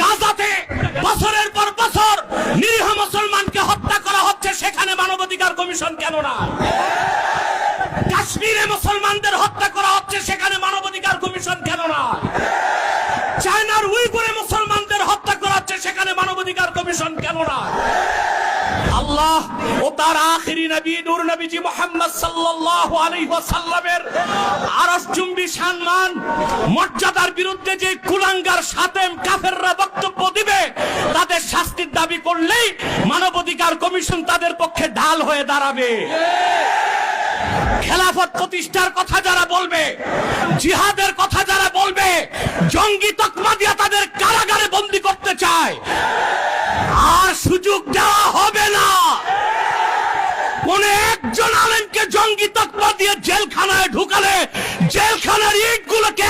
গাজাতে বছরের পর বছর নিরীহ মুসলমানকে হত্যা করা হচ্ছে, সেখানে মানবাধিকার কমিশন কেন না কাশ্মীরে মুসলমানদের হত্যা করা হচ্ছে, সেখানে মানবাধিকার কমিশন কেন না চায়নার উইগুরে মুসলমানদের হত্যা করা হচ্ছে, সেখানে মানবাধিকার কমিশন কেন না আল্লাহ ও তার আখিরি নবী, নূর নবীজি মোহাম্মদ সাল্লাল্লাহু আলাইহি ওয়াসাল্লামের আরশ চুম্বি সম্মান, মর্যাদার বিরুদ্ধে যে কুলাঙ্গার সাথে কাফেররা বক্তব্য দিবে, তাদের শাস্তির দাবি করলেই মানবাধিকার কমিশন তাদের পক্ষে ঢাল হয়ে দাঁড়াবে। খেলাফত প্রতিষ্ঠার কথা যারা বলবে, জিহাদের কথা যারা বলবে, জঙ্গি তকমা দিয়া তাদের কারাগারে বন্দি করতে চায়। আর সুযোগ দেওয়া হবে না। কোন একজন আলেমকে জঙ্গি তকমা দিয়ে জেলখানায় ঢুকালে, জেলখানার ইট গুলোকে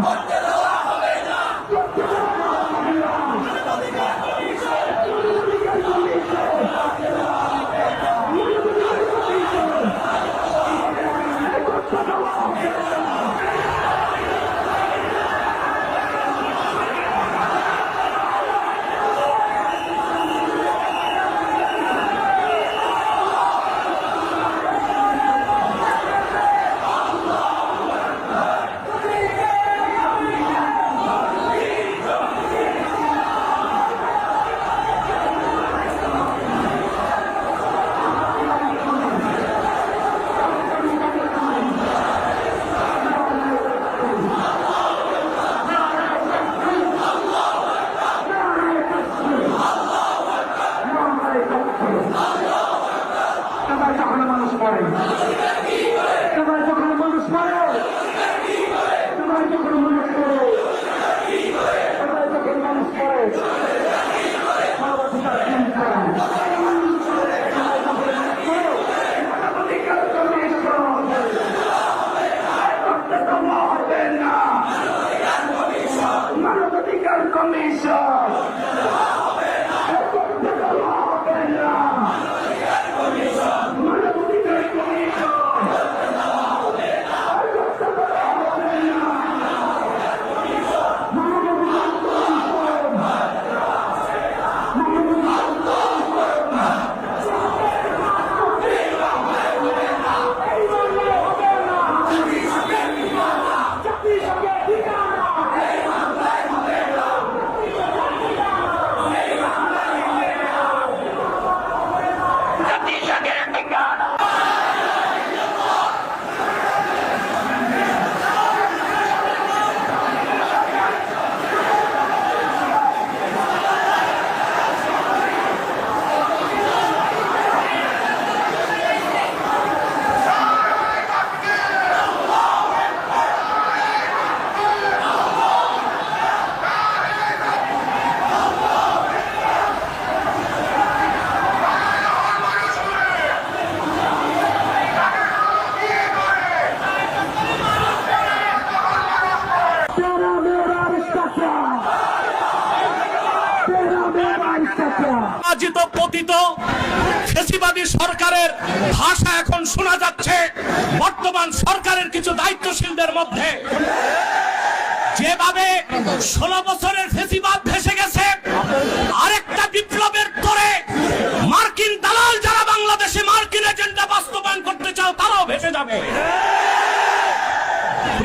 Monday. সবাই সরকারের ভাষা এখন শোনা যাচ্ছে। বর্তমান সরকারের কিছু দায়িত্বশীলদের মধ্যে। যেভাবে ষোলো বছরের ফেসিবাদ ভেসে গেছে, আরেকটা বিপ্লবের তরে মার্কিন দালাল যারা বাংলাদেশে মার্কিন এজেন্ডা বাস্তবায়ন করতে চাও, তারাও ভেসে যাবে।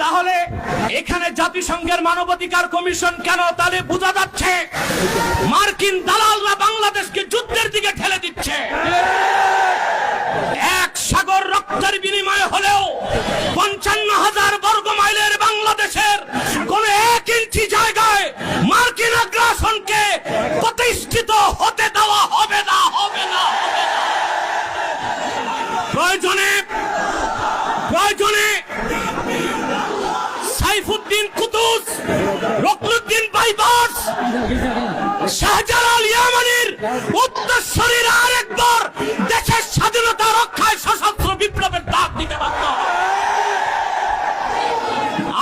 তাহলে এখানে জাতিসংঘের মানবাধিকার কমিশন কেন তাহলে বোঝা যাচ্ছে? মার্কিন দালালরা বাংলাদেশকে যুদ্ধের দিকে ঠেলে দিচ্ছে। এক সাগর রক্তের বিনিময়ে হলেও পঞ্চান্ন হাজার বর্গ মাইলের বাংলাদেশের কোন এক ইঞ্চি জায়গায় মার্কিন আগ্রাসনকে প্রতিষ্ঠিত হতে দেওয়া হবে না হবে না হবে না। প্রয়োজনে প্রয়োজনে সাইফুদ্দিন কুতুস রকনুদ্দিন বাইবাস শাহজালাল ইয়ামানির উত্তরসূরির আরেকবার দেশের স্বাধীনতা রক্ষায় সশস্ত্র বিপ্লবের ডাক দিতে বাধ্য।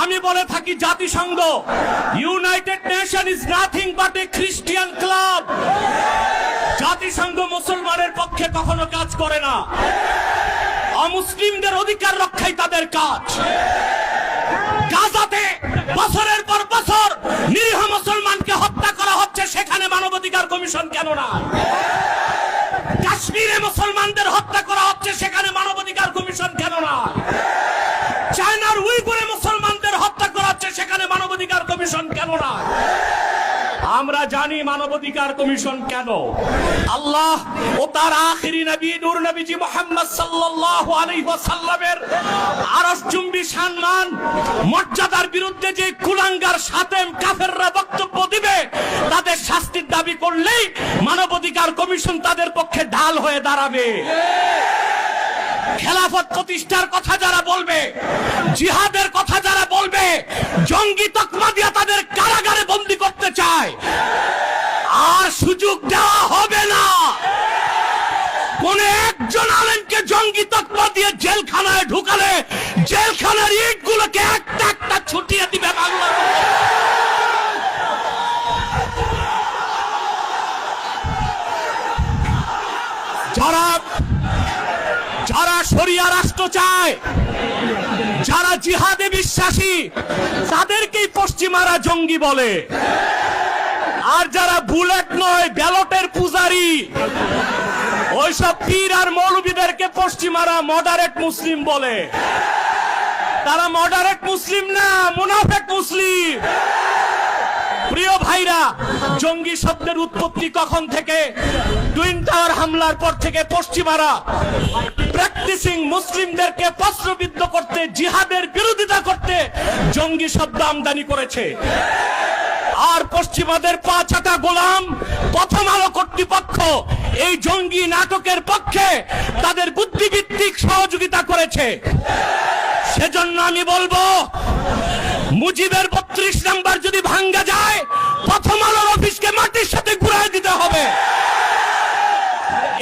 আমি বলে থাকি, জাতিসংঘ, United Nation is nothing but a Christian club. জাতিসংঘ মুসলমানের পক্ষে কখনো কাজ করে না। অমুসলিমদের অধিকার রক্ষাই তাদের কাজ। কেন না? কাশ্মীরে মুসলমানদের হত্যা করা হচ্ছে, সেখানে মানবাধিকার কমিশন কেন না? চায়নার উইগুরে মুসলমানদের হত্যা করা হচ্ছে, সেখানে মানবাধিকার কমিশন কেন না? আমরা জানি মানবাধিকার কমিশন কেন। আল্লাহ ও তার আখিরি নবী, নূর নবীজি মোহাম্মদ সাল্লাল্লাহু আলাইহি ওয়াসাল্লামের আরশ চুম্বি সম্মান, মর্যাদার বিরুদ্ধে যে কুলাঙ্গার সাতেম কাফেররা বক্তব্য দিবে তাদের শাস্তির দাবি করলেই মানবাধিকার কমিশন তাদের পক্ষে ঢাল হয়ে দাঁড়াবে। খেলাফত প্রতিষ্ঠার কথা যারা বলবে, জিহাদের কথা যারা বলবে, জঙ্গি তকমা দিয়া তাদের কারাগারে বন্দি করতে চায়। আর সুযোগ দেওয়া হবে না। কোন একজন আলেমকে জঙ্গি তকমা দিয়ে জেলখানায় ঢুকালে জেলখানার ইট গুলোকে একটা একটা ছুটিয়ে দিবে বাংলা চায়। যারা জিহাদে বিশ্বাসী তাদেরকেই পশ্চিমারা জঙ্গি বলে। আর যারা বুলেট নয়, ব্যালটের পূজারি, ওইসব পীর আর মৌলবীদেরকে পশ্চিমারা মডারেট মুসলিম বলে। তারা মডারেট মুসলিম না, মুনাফেক মুসলিম। প্রিয় ভাইরা, জঙ্গি শব্দের উৎপত্তি কখন থেকে? টুইন টাওয়ার হামলার পর থেকে পশ্চিমারা প্র্যাকটিসিং মুসলিমদেরকে প্রশ্নবিদ্ধ করতে, জিহাদের বিরোধিতা করতে জঙ্গি শব্দ আমদানি করেছে। আর পশ্চিমাদের পাঁচাটা গোলাম, প্রথম আলো কর্তৃপক্ষ এই জঙ্গি নাটকের পক্ষে তাদের বুদ্ধিভিত্তিক সহযোগিতা করেছে। সেজন্য আমি বলব, মুজিবের বত্রিশ নাম্বার যদি ভাঙ্গা যায়, প্রথম আলোর অফিসকে মাটির সাথে ঘুরাই দিতে হবে।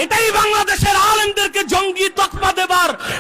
এটাই বাংলাদেশের আলেমদেরকে জঙ্গি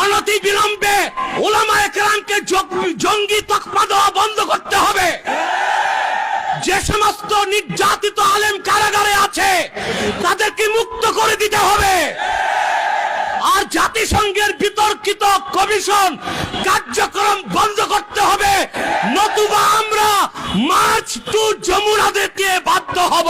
অনতি বিলম্বে ওলামা একরামকে জঙ্গি তকমা দেওয়া বন্ধ করতে হবে। যে সমস্ত নির্যাতিত আলেম কারাগারে আছে, তাদেরকে মুক্ত করে দিতে হবে। আর জাতিসংঘের বিতর্কিত কমিশন কার্যক্রম বন্ধ করতে হবে। নতুবা আমরা মাছ টু যমুনাদের দিয়ে বাধ্য হব।